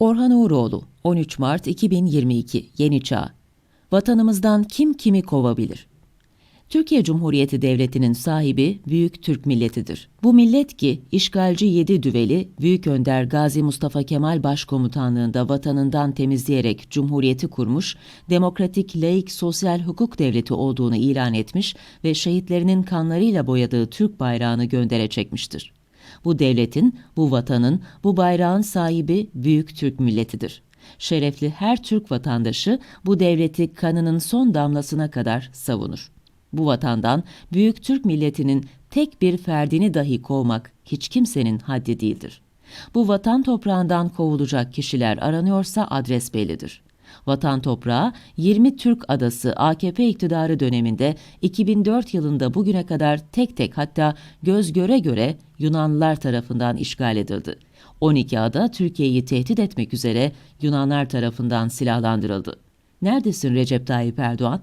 Orhan Uğuroğlu 13 Mart 2022 Yeni Çağ Vatanımızdan kim kimi kovabilir? Türkiye Cumhuriyeti Devleti'nin sahibi Büyük Türk milletidir. Bu millet ki işgalci yedi düveli Büyük Önder Gazi Mustafa Kemal Başkomutanlığında vatanından temizleyerek cumhuriyeti kurmuş, demokratik, laik, sosyal hukuk devleti olduğunu ilan etmiş ve şehitlerinin kanlarıyla boyadığı Türk bayrağını göndere çekmiştir. Bu devletin, bu vatanın, bu bayrağın sahibi Büyük Türk milletidir. Şerefli her Türk vatandaşı bu devleti kanının son damlasına kadar savunur. Bu vatandan Büyük Türk milletinin tek bir ferdini dahi kovmak hiç kimsenin haddi değildir. Bu vatan toprağından kovulacak kişiler aranıyorsa adres bellidir. Vatan toprağı 20 Türk adası AKP iktidarı döneminde 2004 yılında bugüne kadar tek tek hatta göz göre göre Yunanlılar tarafından işgal edildi. 12 ada Türkiye'yi tehdit etmek üzere Yunanlar tarafından silahlandırıldı. Neredesin Recep Tayyip Erdoğan?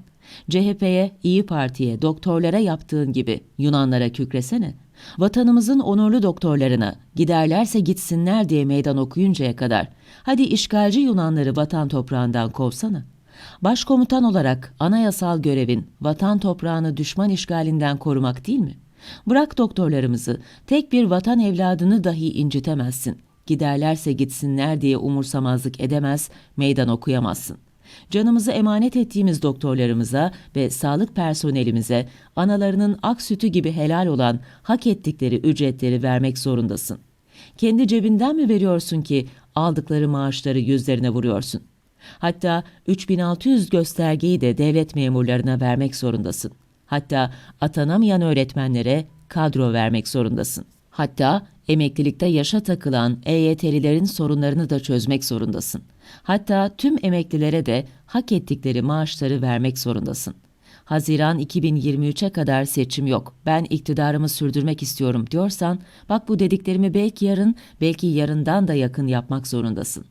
CHP'ye, İyi Parti'ye, doktorlara yaptığın gibi Yunanlara kükresene. Vatanımızın onurlu doktorlarına giderlerse gitsinler diye meydan okuyuncaya kadar hadi işgalci Yunanları vatan toprağından kovsana. Başkomutan olarak anayasal görevin vatan toprağını düşman işgalinden korumak değil mi? Bırak doktorlarımızı, tek bir vatan evladını dahi incitemezsin. Giderlerse gitsinler diye umursamazlık edemez, meydan okuyamazsın. Canımızı emanet ettiğimiz doktorlarımıza ve sağlık personelimize analarının ak sütü gibi helal olan hak ettikleri ücretleri vermek zorundasın. Kendi cebinden mi veriyorsun ki aldıkları maaşları yüzlerine vuruyorsun? Hatta 3600 göstergeyi de devlet memurlarına vermek zorundasın. Hatta atanamayan öğretmenlere kadro vermek zorundasın. Hatta emeklilikte yaşa takılan EYT'lilerin sorunlarını da çözmek zorundasın. Hatta tüm emeklilere de hak ettikleri maaşları vermek zorundasın. Haziran 2023'e kadar seçim yok. Ben iktidarımı sürdürmek istiyorum diyorsan, bak bu dediklerimi belki yarın, belki yarından da yakın yapmak zorundasın.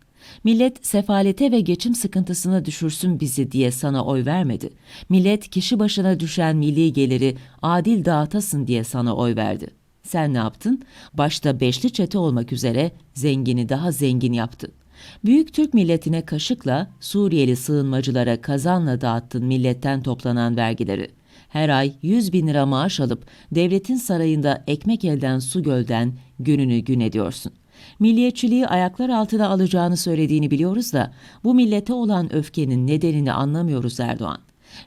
Millet sefalete ve geçim sıkıntısına düşürsün bizi diye sana oy vermedi. Millet kişi başına düşen milli geliri adil dağıtasın diye sana oy verdi. Sen ne yaptın? Başta beşli çete olmak üzere zengini daha zengin yaptın. Büyük Türk milletine kaşıkla Suriyeli sığınmacılara kazanla dağıttın milletten toplanan vergileri. Her ay 100 bin lira maaş alıp devletin sarayında ekmek elden su gölden gününü gün ediyorsun. Milliyetçiliği ayaklar altına alacağını söylediğini biliyoruz da bu millete olan öfkenin nedenini anlamıyoruz Erdoğan.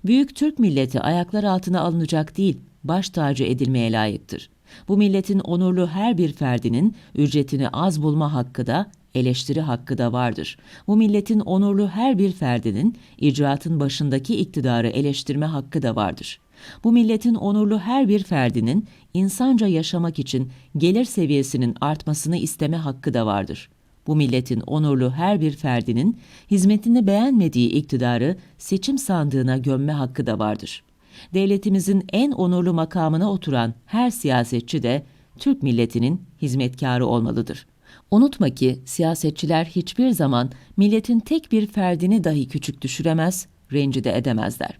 Büyük Türk milleti ayaklar altına alınacak değil, baş tacı edilmeye layıktır. Bu milletin onurlu her bir ferdinin ücretini az bulma hakkı da eleştiri hakkı da vardır. Bu milletin onurlu her bir ferdinin icraatın başındaki iktidarı eleştirme hakkı da vardır. Bu milletin onurlu her bir ferdinin insanca yaşamak için gelir seviyesinin artmasını isteme hakkı da vardır. Bu milletin onurlu her bir ferdinin hizmetini beğenmediği iktidarı seçim sandığına gömme hakkı da vardır. Devletimizin en onurlu makamına oturan her siyasetçi de Türk milletinin hizmetkarı olmalıdır. Unutma ki siyasetçiler hiçbir zaman milletin tek bir ferdini dahi küçük düşüremez, rencide edemezler.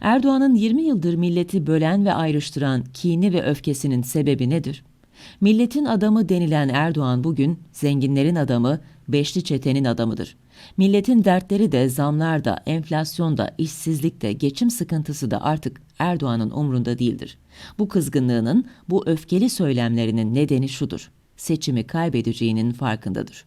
Erdoğan'ın 20 yıldır milleti bölen ve ayrıştıran kini ve öfkesinin sebebi nedir? Milletin adamı denilen Erdoğan bugün zenginlerin adamı, beşli çetenin adamıdır. Milletin dertleri de, zamlar da, enflasyon da, işsizlik de, geçim sıkıntısı da artık Erdoğan'ın umrunda değildir. Bu kızgınlığının, bu öfkeli söylemlerinin nedeni şudur. Seçimi kaybedeceğinin farkındadır.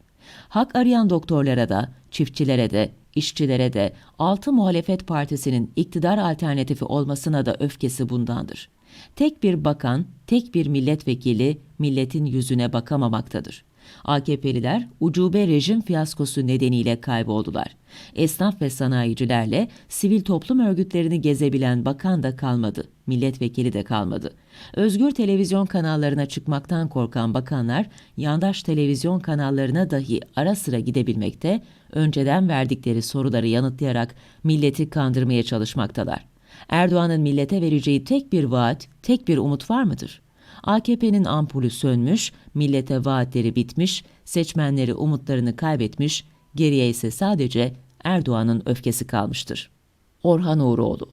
Hak arayan doktorlara da, çiftçilere de, işçilere de, altı muhalefet partisinin iktidar alternatifi olmasına da öfkesi bundandır. Tek bir bakan, tek bir milletvekili milletin yüzüne bakamamaktadır. AKP'liler ucube rejim fiyaskosu nedeniyle kayboldular. Esnaf ve sanayicilerle sivil toplum örgütlerini gezebilen bakan da kalmadı, milletvekili de kalmadı. Özgür televizyon kanallarına çıkmaktan korkan bakanlar, yandaş televizyon kanallarına dahi ara sıra gidebilmekte, önceden verdikleri soruları yanıtlayarak milleti kandırmaya çalışmaktalar. Erdoğan'ın millete vereceği tek bir vaat, tek bir umut var mıdır? AKP'nin ampulü sönmüş, millete vaatleri bitmiş, seçmenleri umutlarını kaybetmiş, geriye ise sadece Erdoğan'ın öfkesi kalmıştır. Orhan Uğuroğlu